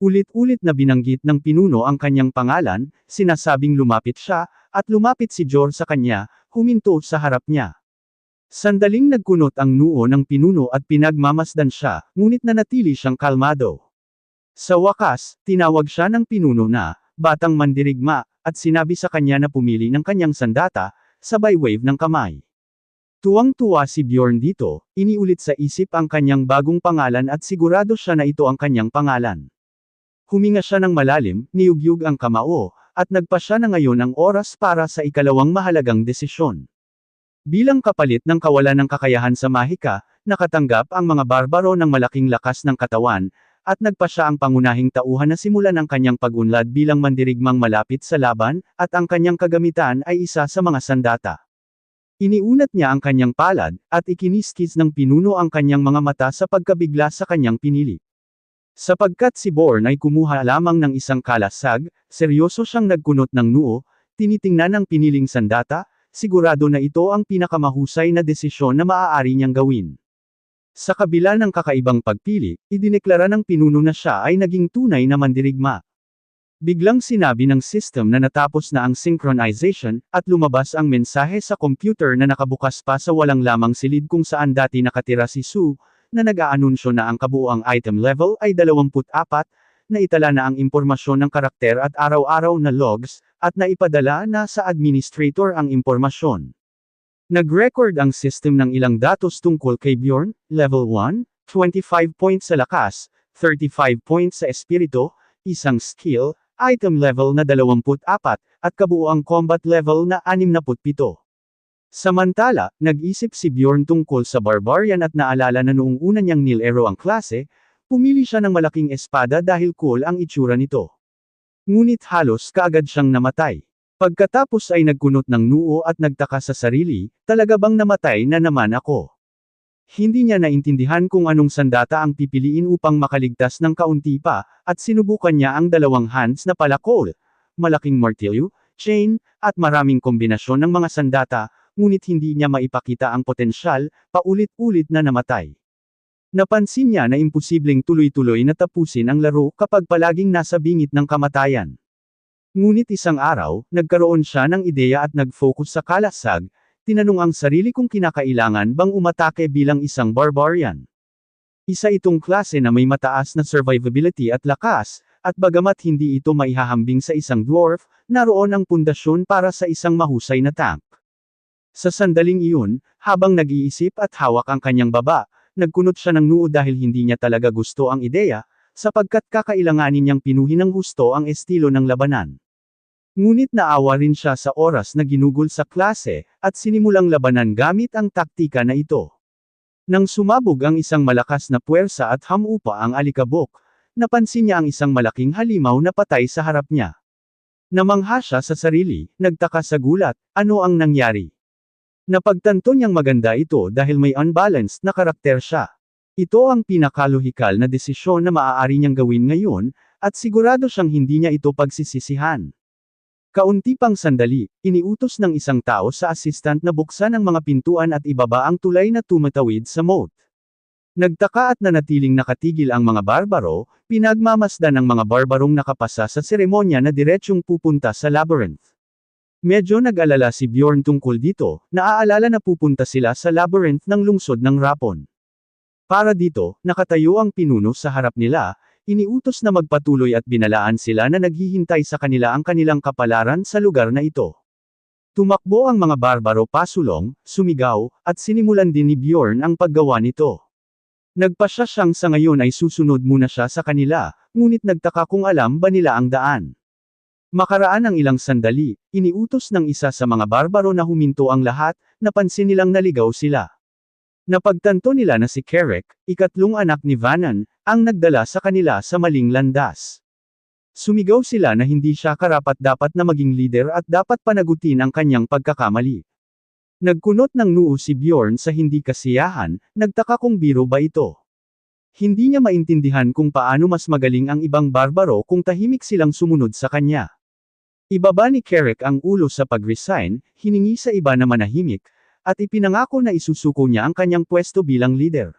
Ulit-ulit na binanggit ng pinuno ang kanyang pangalan, sinasabing lumapit siya, at lumapit si Jor sa kanya, huminto sa harap niya. Sandaling nagkunot ang noo ng pinuno at pinagmamasdan siya, ngunit nanatili siyang kalmado. Sa wakas, tinawag siya ng pinuno na, batang mandirigma, at sinabi sa kanya na pumili ng kanyang sandata, sabay wave ng kamay. Tuwang-tuwa si Bjorn dito, iniulit sa isip ang kanyang bagong pangalan at sigurado siya na ito ang kanyang pangalan. Huminga siya ng malalim, niyugyug ang kamao, at nagpa siya na ngayon ang oras para sa ikalawang mahalagang desisyon. Bilang kapalit ng kawalan ng kakayahan sa mahika, nakatanggap ang mga barbaro ng malaking lakas ng katawan, at nagpa siya ang pangunahing tauhan na simulan ang kanyang pagunlad bilang mandirigmang malapit sa laban, at ang kanyang kagamitan ay isa sa mga sandata. Iniunat niya ang kanyang palad, at ikiniskis ng pinuno ang kanyang mga mata sa pagkabigla sa kanyang pinili. Sapagkat si Born ay kumuha lamang ng isang kalasag, seryoso siyang nagkunot ng noo, tinitingnan ang piniling sandata, sigurado na ito ang pinakamahusay na desisyon na maaari niyang gawin. Sa kabila ng kakaibang pagpili, idineklara ng pinuno na siya ay naging tunay na mandirigma. Biglang sinabi ng system na natapos na ang synchronization, at lumabas ang mensahe sa computer na nakabukas pa sa walang lamang silid kung saan dati nakatira si Sue, na nag-aanunsyo na ang kabuuang item level ay 24, na itala na ang impormasyon ng karakter at araw-araw na logs, at naipadala na sa administrator ang impormasyon. Nag-record ang system ng ilang datos tungkol kay Bjorn, level 1, 25 points sa lakas, 35 points sa espiritu, isang skill, item level na 24, at kabuuang combat level na 67. Samantala, nag-isip si Bjorn tungkol sa Barbarian at naalala na noong una niyang nilero ang klase, pumili siya ng malaking espada dahil cool ang itsura nito. Ngunit halos kaagad siyang namatay. Pagkatapos ay nagkunot ng noo at nagtaka sa sarili, talaga bang namatay na naman ako? Hindi niya naintindihan kung anong sandata ang pipiliin upang makaligtas ng kaunti pa, at sinubukan niya ang dalawang hands na palakol, malaking martilyo, chain, at maraming kombinasyon ng mga sandata, ngunit hindi niya maipakita ang potensyal, paulit-ulit na namatay. Napansin niya na imposibleng tuloy-tuloy na tapusin ang laro kapag palaging nasa bingit ng kamatayan. Ngunit isang araw, nagkaroon siya ng ideya at nag-focus sa kalasag, tinanong ang sarili kung kinakailangan bang umatake bilang isang barbarian. Isa itong klase na may mataas na survivability at lakas, at bagamat hindi ito maihahambing sa isang dwarf, naroon ang pundasyon para sa isang mahusay na tank. Sa sandaling iyon, habang nag-iisip at hawak ang kanyang baba, nagkunot siya ng noo dahil hindi niya talaga gusto ang ideya, sapagkat kakailanganin niyang pinuhin ng husto ang estilo ng labanan. Ngunit naawa rin siya sa oras na ginugol sa klase, at sinimulang labanan gamit ang taktika na ito. Nang sumabog ang isang malakas na puwersa at hamupa ang alikabok, napansin niya ang isang malaking halimaw na patay sa harap niya. Namangha siya sa sarili, nagtaka sa gulat, ano ang nangyari? Napagtanto niyang maganda ito dahil may unbalanced na karakter siya. Ito ang pinakalohikal na desisyon na maaari niyang gawin ngayon, at sigurado siyang hindi niya ito pagsisisihan. Kaunti pang sandali, iniutos ng isang tao sa assistant na buksan ang mga pintuan at ibaba ang tulay na tumatawid sa moat. Nagtaka at nanatiling nakatigil ang mga barbaro, pinagmamasdan ng mga barbarong nakapasa sa seremonya na diretsyong pupunta sa labyrinth. Medyo nag-alala si Bjorn tungkol dito, naaalala na pupunta sila sa labyrinth ng lungsod ng Rapon. Para dito, nakatayo ang pinuno sa harap nila, Iniutos na magpatuloy at binalaan sila na naghihintay sa kanila ang kanilang kapalaran sa lugar na ito. Tumakbo ang mga barbaro pasulong, sumigaw, at sinimulan din ni Bjorn ang paggawa nito. Nagpasya siyang sa ngayon ay susunod muna siya sa kanila, ngunit nagtaka kung alam ba nila ang daan. Makaraan ang ilang sandali, iniutos ng isa sa mga barbaro na huminto ang lahat, napansin nilang naligaw sila. Napagtanto nila na si Kerek, ikatlong anak ni Vanan, ang nagdala sa kanila sa maling landas. Sumigaw sila na hindi siya karapat-dapat na maging leader at dapat panagutin ang kanyang pagkakamali. Nagkunot ng noo si Bjorn sa hindi kasiyahan, nagtaka kung biro ba ito. Hindi niya maintindihan kung paano mas magaling ang ibang barbaro kung tahimik silang sumunod sa kanya. Ibaba ni Kerek ang ulo sa pag-resign, hiningi sa iba na manahimik, at ipinangako na isusuko niya ang kanyang pwesto bilang leader.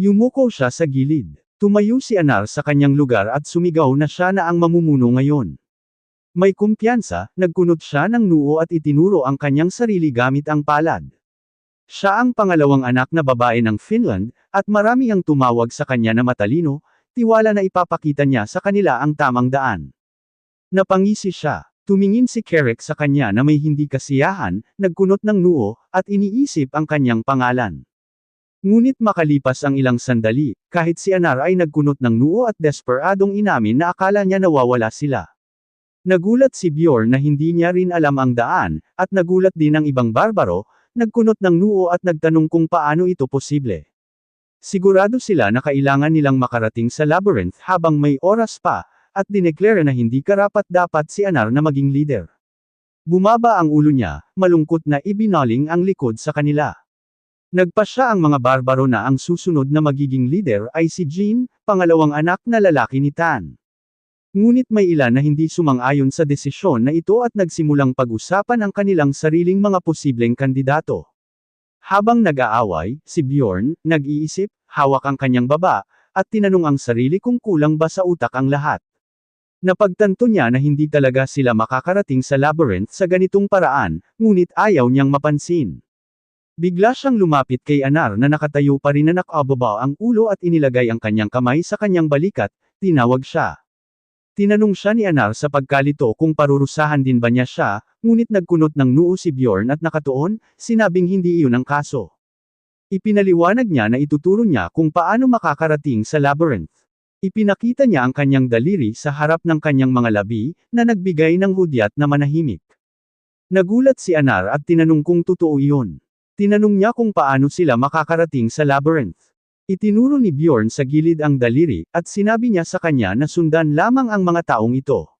Yumuko siya sa gilid. Tumayo si Anar sa kanyang lugar at sumigaw na siya na ang mamumuno ngayon. May kumpiyansa, nagkunot siya ng noo at itinuro ang kanyang sarili gamit ang palad. Siya ang pangalawang anak na babae ng Finland, at marami ang tumawag sa kanya na matalino, tiwala na ipapakita niya sa kanila ang tamang daan. Napangisi siya. Tumingin si Kerek sa kanya na may hindi kasiyahan, nagkunot ng noo, at iniisip ang kanyang pangalan. Ngunit makalipas ang ilang sandali, kahit si Anar ay nagkunot ng noo at desperadong inamin na akala niya nawawala sila. Nagulat si Bjorn na hindi niya rin alam ang daan, at nagulat din ang ibang barbaro, nagkunot ng noo at nagtanong kung paano ito posible. Sigurado sila na kailangan nilang makarating sa labyrinth habang may oras pa, at dineklara na hindi karapat-dapat si Anar na maging leader. Bumaba ang ulo niya, malungkot na ibinaling ang likod sa kanila. Nagpasya ang mga barbaro na ang susunod na magiging leader ay si Jean, pangalawang anak na lalaki ni Tan. Ngunit may ilan na hindi sumang-ayon sa desisyon na ito at nagsimulang pag-usapan ang kanilang sariling mga posibleng kandidato. Habang nag-aaway, si Bjorn, nag-iisip, hawak ang kanyang baba, at tinanong ang sarili kung kulang ba sa utak ang lahat. Napagtanto niya na hindi talaga sila makakarating sa labyrinth sa ganitong paraan, ngunit ayaw niyang mapansin. Bigla siyang lumapit kay Anar na nakatayo pa rin na nakababa ang ulo at inilagay ang kanyang kamay sa kanyang balikat, tinawag siya. Tinanong siya ni Anar sa pagkalito kung parurusahan din ba niya siya, ngunit nagkunot ng noo si Bjorn at nakatuon, sinabing hindi iyon ang kaso. Ipinaliwanag niya na ituturo niya kung paano makakarating sa labyrinth. Ipinakita niya ang kanyang daliri sa harap ng kanyang mga labi, na nagbigay ng hudyat na manahimik. Nagulat si Anar at tinanong kung totoo iyon. Tinanong niya kung paano sila makakarating sa labyrinth. Itinuro ni Bjorn sa gilid ang daliri, at sinabi niya sa kanya na sundan lamang ang mga taong ito.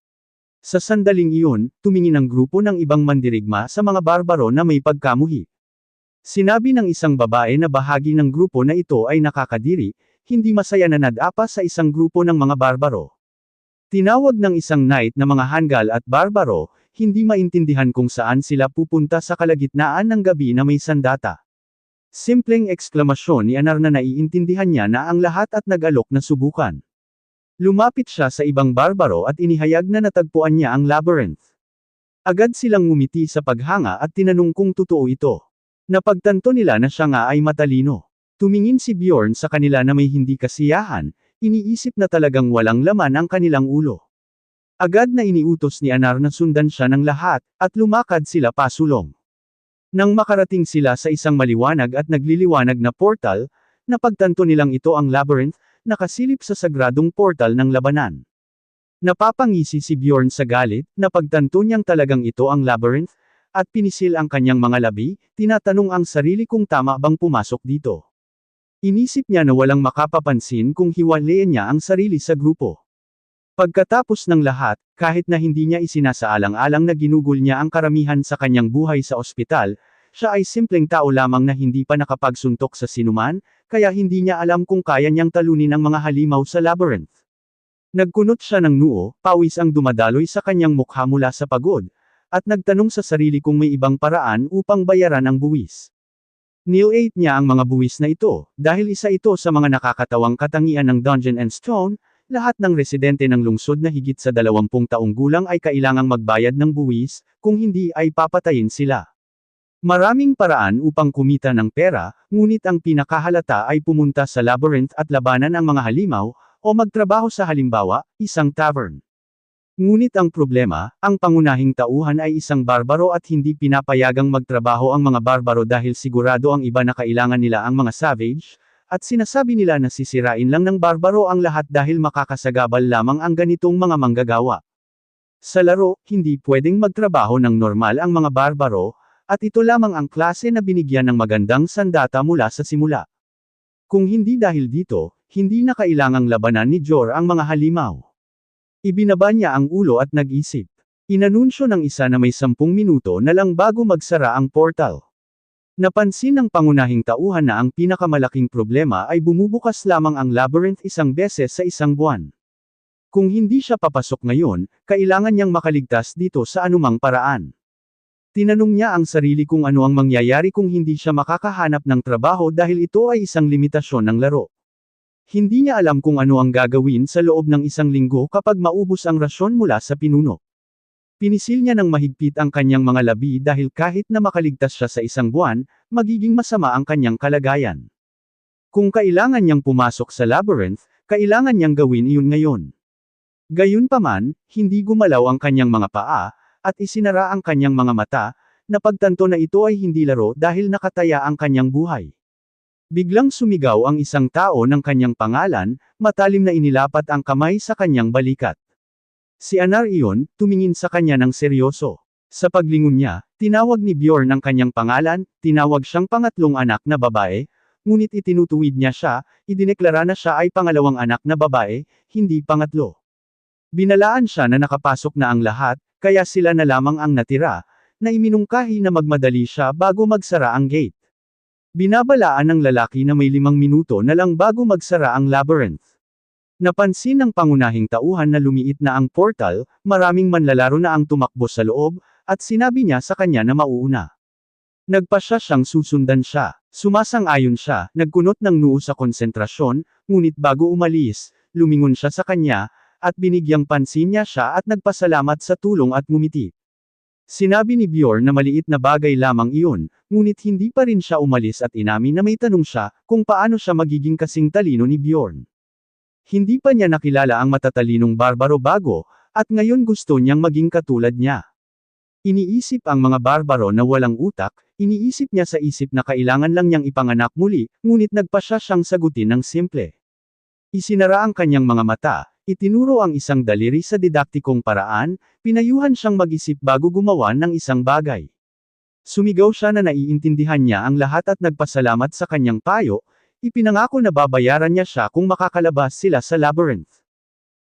Sa sandaling iyon, tumingin ang grupo ng ibang mandirigma sa mga barbaro na may pagkamuhi. Sinabi ng isang babae na bahagi ng grupo na ito ay nakakadiri, hindi masaya na nadapa sa isang grupo ng mga barbaro. Tinawag ng isang knight na mga hanggal at barbaro, hindi maintindihan kung saan sila pupunta sa kalagitnaan ng gabi na may sandata. Simpleng ekslamasyon ni Anar na naiintindihan niya na ang lahat at nag-alok na subukan. Lumapit siya sa ibang barbaro at inihayag na natagpuan niya ang labyrinth. Agad silang ngumiti sa paghanga at tinanong kung totoo ito. Napagtanto nila na siya nga ay matalino. Tumingin si Bjorn sa kanila na may hindi kasiyahan, iniisip na talagang walang laman ang kanilang ulo. Agad na iniutos ni Anar na sundan siya ng lahat, at lumakad sila pasulong. Nang makarating sila sa isang maliwanag at nagliliwanag na portal, napagtanto nilang ito ang labyrinth, nakasilip sa sagradong portal ng labanan. Napapangisi si Bjorn sa galit, napagtanto niyang talagang ito ang labyrinth, at pinisil ang kanyang mga labi, tinatanong ang sarili kung tama bang pumasok dito. Inisip niya na walang makapapansin kung hiwalayan niya ang sarili sa grupo. Pagkatapos ng lahat, kahit na hindi niya isinasaalang-alang na ginugol niya ang karamihan sa kanyang buhay sa ospital, siya ay simpleng tao lamang na hindi pa nakapagsuntok sa sinuman, kaya hindi niya alam kung kaya niyang talunin ang mga halimaw sa labyrinth. Nagkunot siya ng noo, pawis ang dumadaloy sa kanyang mukha mula sa pagod, at nagtanong sa sarili kung may ibang paraan upang bayaran ang buwis. Nil-8 niya ang mga buwis na ito, dahil isa ito sa mga nakakatawang katangian ng Dungeon and Stone, lahat ng residente ng lungsod na higit sa 20 taong gulang ay kailangang magbayad ng buwis, kung hindi ay papatayin sila. Maraming paraan upang kumita ng pera, ngunit ang pinakahalata ay pumunta sa labyrinth at labanan ang mga halimaw, o magtrabaho sa halimbawa, isang tavern. Ngunit ang problema, ang pangunahing tauhan ay isang barbaro at hindi pinapayagang magtrabaho ang mga barbaro dahil sigurado ang iba na kailangan nila ang mga savage, at sinasabi nila na sisirain lang ng barbaro ang lahat dahil makakasagabal lamang ang ganitong mga manggagawa. Sa laro, hindi pwedeng magtrabaho ng normal ang mga barbaro, at ito lamang ang klase na binigyan ng magandang sandata mula sa simula. Kung hindi dahil dito, hindi na kailangang labanan ni Jor ang mga halimaw. Ibinaba niya ang ulo at nag-isip. Inanunsyo ng isa na may sampung minuto na lang bago magsara ang portal. Napansin ng pangunahing tauhan na ang pinakamalaking problema ay bumubukas lamang ang labyrinth isang beses sa isang buwan. Kung hindi siya papasok ngayon, kailangan niyang makaligtas dito sa anumang paraan. Tinanong niya ang sarili kung ano ang mangyayari kung hindi siya makakahanap ng trabaho dahil ito ay isang limitasyon ng laro. Hindi niya alam kung ano ang gagawin sa loob ng isang linggo kapag maubos ang rasyon mula sa pinuno. Pinisil niya ng mahigpit ang kanyang mga labi dahil kahit na makaligtas siya sa isang buwan, magiging masama ang kanyang kalagayan. Kung kailangan niyang pumasok sa labyrinth, kailangan niyang gawin iyon ngayon. Gayunpaman, hindi gumalaw ang kanyang mga paa, at isinara ang kanyang mga mata, napagtanto na ito ay hindi laro dahil nakataya ang kanyang buhay. Biglang sumigaw ang isang tao ng kanyang pangalan, matalim na inilapat ang kamay sa kanyang balikat. Si Anar iyon, tumingin sa kanya ng seryoso. Sa paglingon niya, tinawag ni Bjorn ang kanyang pangalan, tinawag siyang pangatlong anak na babae, ngunit itinutuwid niya siya, idineklara na siya ay pangalawang anak na babae, hindi pangatlo. Binalaan siya na nakapasok na ang lahat, kaya sila na lamang ang natira, na iminungkahi na magmadali siya bago magsara ang gate. Binabalaan ng lalaki na may limang minuto na lang bago magsara ang labyrinth. Napansin ng pangunahing tauhan na lumiit na ang portal, maraming manlalaro na ang tumakbo sa loob, at sinabi niya sa kanya na mauuna. Nagpasya siyang susundan siya. Sumasang-ayon siya, nagkunot ng noo sa konsentrasyon, ngunit bago umalis, lumingon siya sa kanya, at binigyang pansin niya siya at nagpasalamat sa tulong at ngumiti. Sinabi ni Bjorn na maliit na bagay lamang iyon, ngunit hindi pa rin siya umalis at inamin na may tanong siya, kung paano siya magiging kasing talino ni Bjorn. Hindi pa niya nakilala ang matatalinong barbaro bago, at ngayon gusto niyang maging katulad niya. Iniisip ang mga barbaro na walang utak, iniisip niya sa isip na kailangan lang niyang ipanganak muli, ngunit nagpasya siyang sagutin ng simple. Isinara ang kanyang mga mata, itinuro ang isang daliri sa didaktikong paraan, pinayuhan siyang mag-isip bago gumawa ng isang bagay. Sumigaw siya na naiintindihan niya ang lahat at nagpasalamat sa kanyang payo, ipinangako na babayaran niya siya kung makakalabas sila sa labyrinth.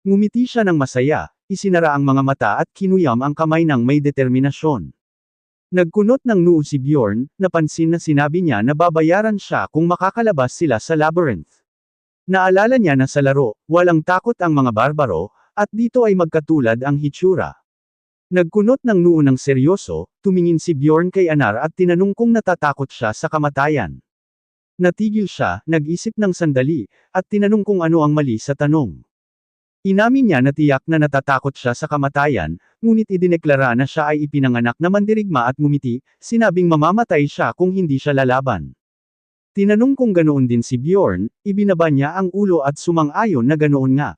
Ngumiti siya ng masaya, isinara ang mga mata at kinuyam ang kamay ng may determinasyon. Nagkunot ng noo si Bjorn, napansin na sinabi niya na babayaran siya kung makakalabas sila sa labyrinth. Naalala niya na sa laro, walang takot ang mga barbaro, at dito ay magkatulad ang hitsura. Nagkunot ng noo ng seryoso, tumingin si Bjorn kay Anar at tinanong kung natatakot siya sa kamatayan. Natigil siya, nag-isip ng sandali, at tinanong kung ano ang mali sa tanong. Inamin niya na tiyak na natatakot siya sa kamatayan, ngunit idineklara na siya ay ipinanganak na mandirigma at ngumiti, sinabing mamamatay siya kung hindi siya lalaban. Tinanong kung ganoon din si Bjorn, ibinaba niya ang ulo at sumang-ayon na ganoon nga.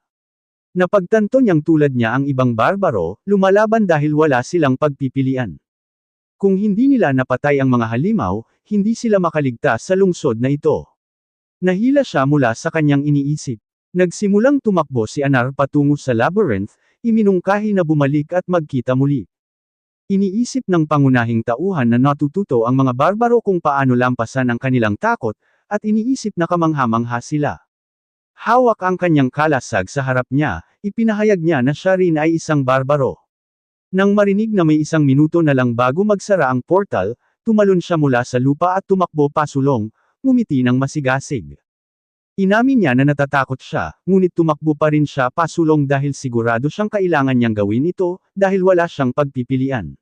Napagtanto niyang tulad niya ang ibang barbaro, lumalaban dahil wala silang pagpipilian. Kung hindi nila napatay ang mga halimaw, hindi sila makaligtas sa lungsod na ito. Nahila siya mula sa kanyang iniisip. Nagsimulang tumakbo si Anar patungo sa labyrinth, iminungkahi na bumalik at magkita muli. Iniisip ng pangunahing tauhan na natututo ang mga barbaro kung paano lampasan ang kanilang takot, at iniisip na kamanghamangha sila. Hawak ang kanyang kalasag sa harap niya, ipinahayag niya na siya rin ay isang barbaro. Nang marinig na may isang minuto na lang bago magsara ang portal, tumalon siya mula sa lupa at tumakbo pasulong, ngumiti ng masigasig. Inamin niya na natatakot siya, ngunit tumakbo pa rin siya pasulong dahil sigurado siyang kailangan niyang gawin ito, dahil wala siyang pagpipilian.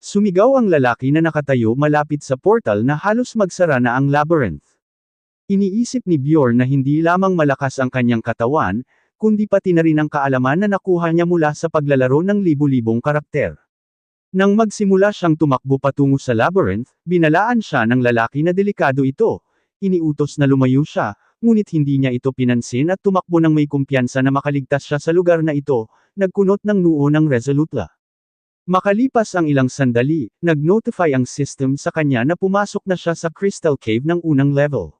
Sumigaw ang lalaki na nakatayo malapit sa portal na halos magsara na ang labyrinth. Iniisip ni Bjorn na hindi lamang malakas ang kanyang katawan, kundi pati na rin ang kaalaman na nakuha niya mula sa paglalaro ng libu-libong karakter. Nang magsimula siyang tumakbo patungo sa labyrinth, binalaan siya ng lalaki na delikado ito. Iniutos na lumayo siya, ngunit hindi niya ito pinansin at tumakbo ng may kumpiyansa na makaligtas siya sa lugar na ito, nagkunot ng noo ng Resolutela. Makalipas ang ilang sandali, nag-notify ang system sa kanya na pumasok na siya sa Crystal Cave ng unang level.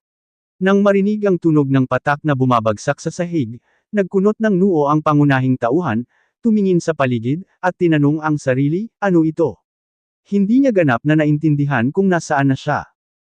Nang marinig ang tunog ng patak na bumabagsak sa sahig, nagkunot ng noo ang pangunahing tauhan, tumingin sa paligid, at tinanong ang sarili, ano ito? Hindi niya ganap na naintindihan kung nasaan na siya.